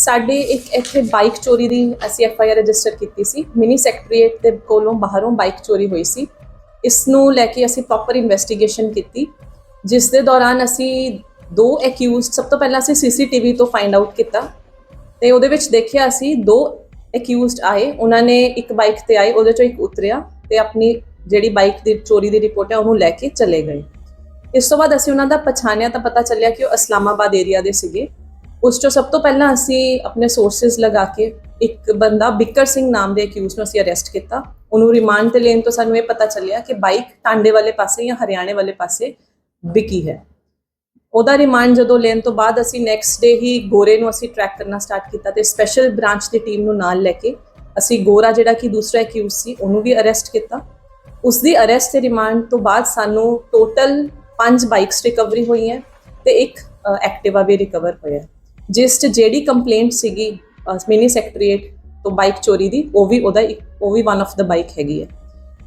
ਸਾਡੇ ਇੱਕ ਇੱਥੇ ਬਾਈਕ ਚੋਰੀ ਦੀ ਅਸੀਂ ਐਫ ਆਈ ਆਰ ਰਜਿਸਟਰ ਕੀਤੀ ਸੀ। ਮਿਨੀ ਸੈਕਟਰੀਏਟ ਦੇ ਕੋਲੋਂ ਬਾਹਰੋਂ ਬਾਈਕ ਚੋਰੀ ਹੋਈ ਸੀ। ਇਸ ਨੂੰ ਲੈ ਕੇ ਅਸੀਂ ਪ੍ਰੋਪਰ ਇਨਵੈਸਟੀਗੇਸ਼ਨ ਕੀਤੀ, ਜਿਸ ਦੇ ਦੌਰਾਨ ਅਸੀਂ ਦੋ ਅਕਿਊਜ਼ਡ ਸਭ ਤੋਂ ਪਹਿਲਾਂ ਅਸੀਂ ਸੀਸੀਟੀਵੀ ਤੋਂ ਫਾਈਂਡ ਆਊਟ ਕੀਤਾ ਤੇ ਉਹਦੇ ਵਿੱਚ ਦੇਖਿਆ ਅਸੀਂ ਦੋ ਅਕਿਊਜ਼ਡ ਆਏ। ਉਹਨਾਂ ਨੇ ਇੱਕ ਬਾਈਕ ਤੇ ਆਏ, ਉਹਦੇ ਚੋਂ ਇੱਕ ਉਤਰਿਆ ਤੇ ਆਪਣੀ ਜਿਹੜੀ ਬਾਈਕ ਦੀ ਚੋਰੀ ਦੀ ਰਿਪੋਰਟ ਹੈ ਉਹਨੂੰ ਲੈ ਕੇ ਚਲੇ ਗਏ। ਇਸ ਤੋਂ ਬਾਅਦ ਅਸੀਂ ਉਹਨਾਂ ਦਾ ਪਛਾਣਿਆ ਤਾਂ ਪਤਾ ਚੱਲਿਆ ਕਿ ਉਹ ਇਸਲਾਮਾਬਾਦ ਏਰੀਆ ਦੇ ਸੀਗੇ। ਉਸ ਤੋਂ ਸਭ ਤੋਂ ਪਹਿਲਾਂ ਅਸੀਂ ਆਪਣੇ ਸੋਰਸਸ ਲਗਾ ਕੇ ਇੱਕ ਬੰਦਾ ਬਿੱਕਰ ਸਿੰਘ ਨਾਮ ਦੇ ਅਕਿਊਜ਼ ਨੂੰ ਅਸੀਂ ਅਰੈਸਟ ਕੀਤਾ। ਉਹਨੂੰ ਰਿਮਾਂਡ ਤੇ ਲੈਣ ਤੋਂ ਸਾਨੂੰ ਇਹ ਪਤਾ ਚੱਲਿਆ ਕਿ ਬਾਈਕ ਟਾਂਡੇ ਵਾਲੇ ਪਾਸੇ ਜਾਂ ਹਰਿਆਣੇ ਵਾਲੇ ਪਾਸੇ ਵਿਕੀ ਹੈ। ਉਹਦਾ ਰਿਮਾਂਡ ਜਦੋਂ ਲੈਣ ਤੋਂ ਬਾਅਦ ਅਸੀਂ ਨੈਕਸਟ ਡੇ ਹੀ ਗੋਰੇ ਨੂੰ ਅਸੀਂ ਟਰੈਕ ਕਰਨਾ ਸਟਾਰਟ ਕੀਤਾ ਤੇ ਸਪੈਸ਼ਲ ਬ੍ਰਾਂਚ ਦੀ ਟੀਮ ਨੂੰ ਨਾਲ ਲੈ ਕੇ ਅਸੀਂ ਗੋਰਾ ਜਿਹੜਾ ਕਿ ਦੂਸਰਾ ਅਕਿਊਜ਼ ਸੀ, ਉਹਨੂੰ ਵੀ ਅਰੈਸਟ ਕੀਤਾ। ਉਸ ਦੀ ਅਰੈਸਟ ਤੇ ਰਿਮਾਂਡ ਤੋਂ ਬਾਅਦ ਸਾਨੂੰ ਟੋਟਲ 5 ਬਾਈਕਸ ਰਿਕਵਰੀ ਹੋਈਆਂ ਤੇ ਇੱਕ ਐਕਟਿਵਾ ਵੀ ਰਿਕਵਰ ਹੋਇਆ। ਜਿਸ 'ਚ ਜਿਹੜੀ ਕੰਪਲੇਂਟ ਸੀਗੀ ਮਿਨੀ ਸੈਕਟਰੀਏਟ ਤੋਂ ਬਾਈਕ ਚੋਰੀ ਦੀ, ਉਹ ਵੀ ਉਹਦਾ ਇੱਕ- ਉਹ ਵੀ ਵਨ ਆਫ ਦਾ ਬਾਈਕ ਹੈਗੀ ਹੈ।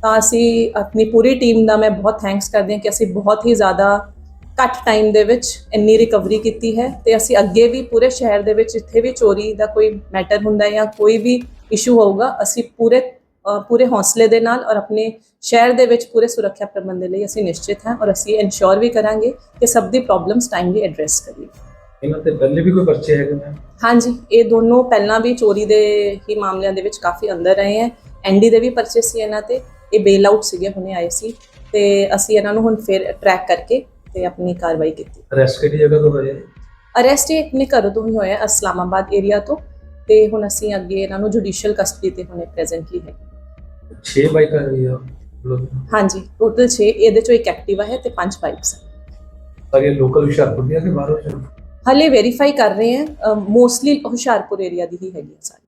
ਤਾਂ ਅਸੀਂ ਆਪਣੀ ਪੂਰੀ ਟੀਮ ਦਾ ਮੈਂ ਬਹੁਤ ਥੈਂਕਸ ਕਰਦੇ ਹਾਂ ਕਿ ਅਸੀਂ ਬਹੁਤ ਹੀ ਜ਼ਿਆਦਾ ਘੱਟ ਟਾਈਮ ਦੇ ਵਿੱਚ ਇੰਨੀ ਰਿਕਵਰੀ ਕੀਤੀ ਹੈ ਤੇ ਅਸੀਂ ਅੱਗੇ ਵੀ ਪੂਰੇ ਸ਼ਹਿਰ ਦੇ ਵਿੱਚ ਜਿੱਥੇ ਵੀ ਚੋਰੀ ਦਾ ਕੋਈ ਮੈਟਰ ਹੁੰਦਾ ਹੈ ਜਾਂ ਕੋਈ ਵੀ ਇਸ਼ੂ ਹੋਊਗਾ, ਅਸੀਂ ਪੂਰੇ ਪੂਰੇ ਹੌਸਲੇ ਦੇ ਨਾਲ ਔਰ ਆਪਣੇ ਸ਼ਹਿਰ ਦੇ ਵਿੱਚ ਪੂਰੇ ਸੁਰੱਖਿਆ ਪ੍ਰਬੰਧ ਦੇ ਲਈ ਅਸੀਂ ਨਿਸ਼ਚਿਤ ਹਾਂ ਔਰ ਅਸੀਂ ਇਨਸ਼ੋਰ ਵੀ ਕਰਾਂਗੇ ਕਿ ਸਭ ਦੀ ਪ੍ਰੋਬਲਮਸ ਟਾਈਮਲੀ ਐਡਰੈਸ ਕਰੀਏ। ਇਹਨਾਂ ਤੇ ਪਹਿਲੇ ਵੀ ਕੋਈ ਪਰਚੇ ਹੈਗੇ ਮੈਮ ਹਾਂਜੀ ਇਹ ਦੋਨੋਂ ਪਹਿਲਾਂ ਵੀ ਚੋਰੀ ਦੇ ਹੀ ਮਾਮਲਿਆਂ ਦੇ ਵਿੱਚ ਕਾਫੀ ਅੰਦਰ ਰਹੇ ਹੈ। ਐਨਡੀ ਦੇ ਵੀ ਪਰਚੇ ਸੀ ਇਹਨਾਂ ਤੇ ਇਹ ਬੇਲ ਆਊਟ ਸੀਗੇ ਹੁਣੇ ਆਏ ਸੀ। ਤੇ ਅਸੀਂ ਇਹਨਾਂ ਨੂੰ ਹੁਣ ਫਿਰ ਟਰੈਕ ਕਰਕੇ ਤੇ ਆਪਣੀ ਕਾਰਵਾਈ ਕੀਤੀ। ਅਰੈਸਟ ਕਿਹੜੀ ਜਗ੍ਹਾ ਤੋਂ ਹੋਇਆ ਅਰੈਸਟ ਇਹ ਆਪਣੇ ਘਰੋਂ ਤੋਂ ਹੀ ਹੋਇਆ ਇਸਲਾਮਾਬਾਦ ਏਰੀਆ ਤੋਂ। ਤੇ ਹੁਣ ਅਸੀਂ ਅੱਗੇ ਇਹਨਾਂ ਨੂੰ ਜੁਡੀਸ਼ੀਅਲ ਕਸਟਡੀ ਤੇ ਹੁਣੇ ਪ੍ਰੈਜ਼ੈਂਟਲੀ ਹੈ। 6 ਬਾਈਕਾਂ ਹੈਗੀਆਂ ਹਾਂਜੀ ਟੋਟਲ 6 ਇਹਦੇ ਚੋਂ ਇੱਕ ਐਕਟਿਵਾ ਹੈ ਤੇ ਪੰਜ ਬਾਈਕਸ ਸਾਰੀਆਂ ਲੋਕਲ ਹੁਸ਼ਿਆਰਪੁਰ ਦੀਆਂ ਕਿ ਬਾਹਰੋਂ ਦੀਆਂ? ਹਲੇ ਵੈਰੀਫਾਈ ਕਰ ਰਹੇ ਹਾਂ ਮੋਸਟਲੀ ਹੁਸ਼ਿਆਰਪੁਰ ਏਰੀਆ ਦੀ ਹੀ ਹੈਗੀ ਹੈ ਸਾਰੀ